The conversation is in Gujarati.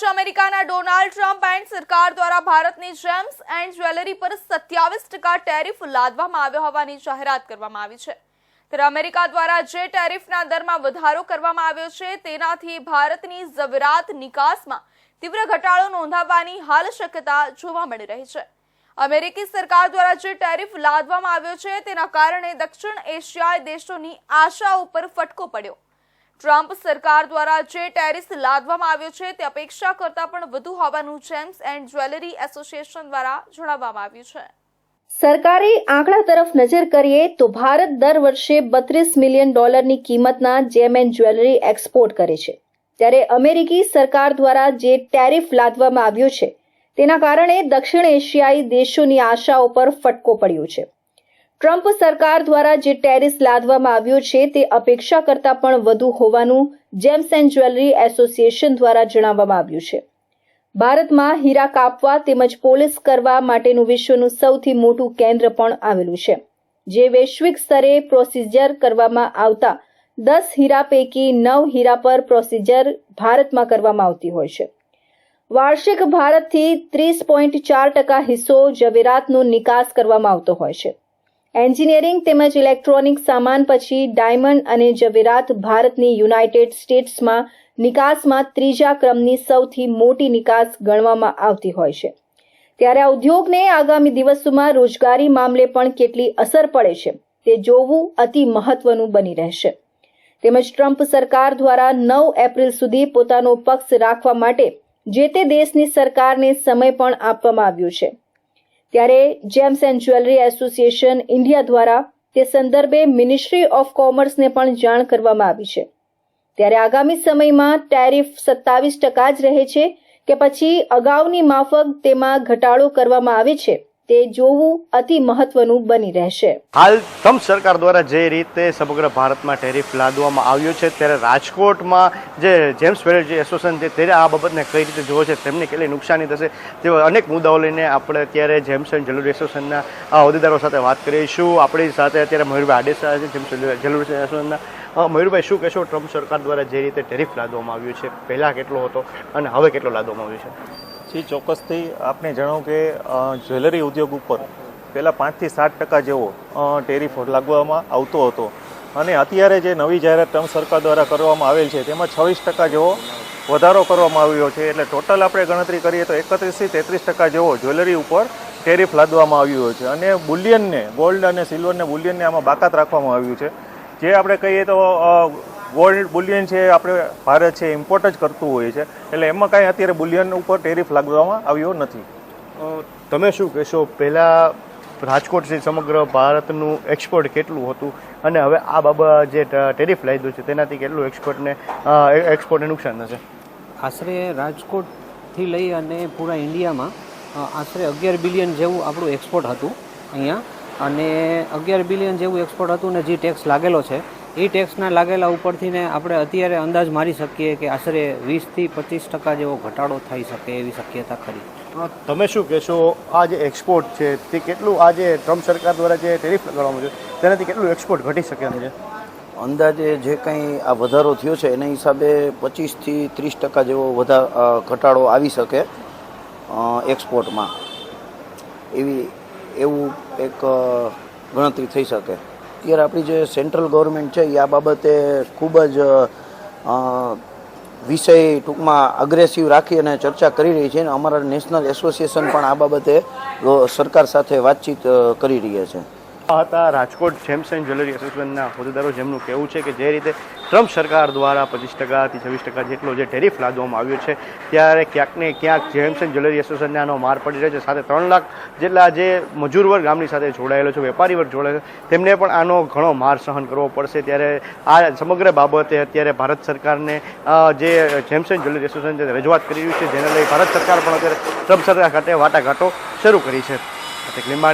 છે અમેરિકાના ડોનાલ્ડ ટ્રમ્પ એન્ડ સરકાર દ્વારા ભારતની જેમ્સ એન્ડ જ્વેલરી પર સત્યાવીસ ટકા ટેરિફ લાદવામાં આવ્યો હોવાની જાહેરાત કરવામાં આવી છે. ત્યારે અમેરિકા દ્વારા જે ટેરિફના દરમાં વધારો કરવામાં આવ્યો છે, તેનાથી ભારતની ઝવેરાત નિકાસમાં તીવ્ર ઘટાડો નોંધાવવાની હાલ શક્યતા જોવા મળી રહી છે. અમેરિકી સરકાર દ્વારા જે ટેરિફ લાદવામાં આવ્યો છે, તેના કારણે દક્ષિણ એશિયાઈ દેશોની આશા ઉપર ફટકો પડ્યો. ટ્રમ્પ સરકાર દ્વારા જે ટેરિસ લાદવામાં આવ્યો છે તે અપેક્ષા કરતાં પણ વધુ હોવાનું જેમ્સ એન્ડ જ્વેલરી એસોસિએશન દ્વારા જણાવવામાં આવ્યું છે. સરકારે આંકડા તરફ નજર કરીએ તો ભારત દર વર્ષે બત્રીસ મિલિયન ડોલરની કિંમતના જેમ એન્ડ જ્વેલરી એક્સપોર્ટ કરે છે. ત્યારે અમેરિકી સરકાર દ્વારા જે ટેરિફ લાદવામાં આવ્યો છે, તેના કારણે દક્ષિણ એશિયાઈ દેશોની આશાઓ પર ફટકો પડ્યો છે. ટ્રમ્પ સરકાર દ્વારા જે ટેરિસ લાદવામાં આવ્યો છે તે અપેક્ષા કરતાં પણ વધુ હોવાનું જેમ્સ એન્ડ જ્વેલરી એસોસિએશન દ્વારા જણાવવામાં આવ્યું છે. ભારતમાં હીરા કાપવા તેમજ પોલીસ કરવા માટેનું વિશ્વનું સૌથી મોટું કેન્દ્ર પણ આવેલું છે. જે વૈશ્વિક સ્તરે પ્રોસિજર કરવામાં આવતા દસ હીરા પૈકી નવ હીરા પર પ્રોસિજર ભારતમાં કરવામાં આવતી હોય છે. વાર્ષિક ભારતથી ત્રીસ પોઈન્ટ ચાર ટકા હિસ્સો જવેરાતનો નિકાસ કરવામાં આવતો હોય છે. એન્જિનિયરિંગ તેમજ ઇલેક્ટ્રોનિક સામાન પછી ડાયમંડ અને જવેરાત ભારતની યુનાઇટેડ સ્ટેટ્સમાં નિકાસમાં ત્રીજા ક્રમની સૌથી મોટી નિકાસ ગણવામાં આવતી હોય છે. ત્યારે આ ઉદ્યોગને આગામી દિવસોમાં રોજગારી મામલે પણ કેટલી અસર પડે છે, તે જોવું અતિ મહત્વનું બની રહેશે. તેમજ ટ્રમ્પ સરકાર દ્વારા નવ એપ્રિલ સુધી પોતાનો પક્ષ રાખવા માટે જે તે દેશની સરકારને સમય પણ આપવામાં આવ્યો છે. ત્યારે gems and jewellery association India દ્વારા તે સંદર્ભે મિનિસ્ટ્રી ઓફ કોમર્સને પણ જાણ કરવામાં આવી છે. ત્યારે આગામી સમયમાં ટેરિફ સત્તાવીસ ટકા જ રહે છે કે પછી અગાઉની માફક તેમાં ઘટાડો કરવામાં આવે છે. તે જોવું અતિ મહત્વનું બની રહેશે. હાલ ટ્રમ્પ સરકાર દ્વારા જે રીતે સમગ્ર ભારતમાં ટેરિફ લાદવામાં આવ્યો છે, ત્યારે રાજકોટમાં જે જેમ્સ વેલર એસોસિએશન છે ત્યારે આ બાબતને કઈ રીતે જોવો છે, તેમને કેટલી નુકસાની થશે, તેવા અનેક મુદ્દાઓ લઈને આપણે અત્યારે જેમ્સ એન્ડ જ્વેલરી એસોસિએશનના હોદ્દેદારો સાથે વાત કરીશું. આપણી સાથે અત્યારે મયુરભાઈ આડેસા છે, જેમ્સ જ્વેલરી એસોસિએશનના. મયુરભાઈ, શું કહેશો ટ્રમ્પ સરકાર દ્વારા જે રીતે ટેરિફ લાદવામાં આવ્યું છે? પહેલાં કેટલો હતો અને હવે કેટલો લાદવામાં આવ્યો છે? જી ચોક્કસથી આપને જણાવું કે જ્વેલરી ઉદ્યોગ ઉપર પહેલાં પાંચથી સાત ટકા જેવો ટેરિફ લાગવામાં આવતો હતો. અને અત્યારે જે નવી જાહેરાત ટ્રમ્પ સરકાર દ્વારા કરવામાં આવેલ છે, તેમાં છવ્વીસ ટકા જેવો વધારો કરવામાં આવ્યો છે. એટલે ટોટલ આપણે ગણતરી કરીએ તો એકત્રીસથી તેત્રીસ ટકા જેવો જ્વેલરી ઉપર ટેરિફ લાદવામાં આવ્યો છે. અને બુલિયનને ગોલ્ડ અને સિલ્વરને બુલિયનને આમાં બાકાત રાખવામાં આવ્યું છે. જે આપણે કહીએ તો ગોલ્ડ બુલિયન છે આપણે ભારત છે ઇમ્પોર્ટ જ કરતું હોય છે. એટલે એમાં કાંઈ અત્યારે બુલિયન ઉપર ટેરિફ લાગવામાં આવ્યો નથી. તમે શું કહેશો? પહેલાં રાજકોટ છે સમગ્ર ભારતનું એક્સપોર્ટ કેટલું હતું? અને હવે આ બાબા જે ટેરિફ લાગ્યું છે તેનાથી કેટલું એક્સપોર્ટને એક્સપોર્ટને નુકસાન થશે? આશરે રાજકોટથી લઈ અને પૂરા ઇન્ડિયામાં આશરે અગિયાર બિલિયન જેવું આપણું એક્સપોર્ટ હતું અહીંયા. અને અગિયાર બિલિયન જેવું એક્સપોર્ટ હતું ને જે ટેક્સ લાગેલો છે એ ટેક્સના લાગેલા ઉપરથી ને આપણે અત્યારે અંદાજ મારી શકીએ કે આશરે વીસથી પચીસ ટકા જેવો ઘટાડો થઈ શકે એવી શક્યતા ખરી. તમે શું કહેશો આ જે એક્સપોર્ટ છે તે કેટલું આ જે ટ્રમ્પ સરકાર દ્વારા જે ટેરિફ લગાડવામાં છે તેનાથી કેટલું એક્સપોર્ટ ઘટી શકે એમ છે? અંદાજે જે કંઈ આ વધારો થયો છે એના હિસાબે પચીસથી ત્રીસ ટકા જેવો વધા ઘટાડો આવી શકે એક્સપોર્ટમાં એવી એવું એક ગણતરી થઈ શકે. અત્યારે આપણી જે સેન્ટ્રલ ગવર્મેન્ટ છે એ આ બાબતે ખૂબ જ વિષય ટૂંકમાં અગ્રેસિવ રાખી અને ચર્ચા કરી રહી છે અને અમારા નેશનલ એસોસિએશન પણ આ બાબતે સરકાર સાથે વાતચીત કરી રહ્યા છે. હતા. રાજકોટ જેમ્સ એન્ડ જ્વેલરી એસોસિએશનના હોદ્દેદારો જેમનું કહેવું છે કે જે રીતે ટ્રમ્પ સરકાર દ્વારા પચીસ ટકાથી છવ્વીસ ટકા જેટલો જે ટેરિફ લાદવામાં આવ્યો છે, ત્યારે ક્યાંક ને ક્યાંક જેમ્સ એન્ડ જ્વેલરી એસોસિએશનને આનો માર પડી રહ્યો છે. સાથે ત્રણ લાખ જેટલા જે મજૂર વર્ગ ગામની સાથે જોડાયેલો છે, વેપારી વર્ગ જોડાયેલો છે, તેમને પણ આનો ઘણો માર સહન કરવો પડશે. ત્યારે આ સમગ્ર બાબતે અત્યારે ભારત સરકારને જે જેમ્સ એન્ડ જ્વેલરી એસોસિએશન રજૂઆત કરી રહ્યું છે, જેને લઈ ભારત સરકાર પણ અત્યારે ટ્રમ્પ સરકાર ખાતે વાટાઘાટો શરૂ કરી છે. તકલીફ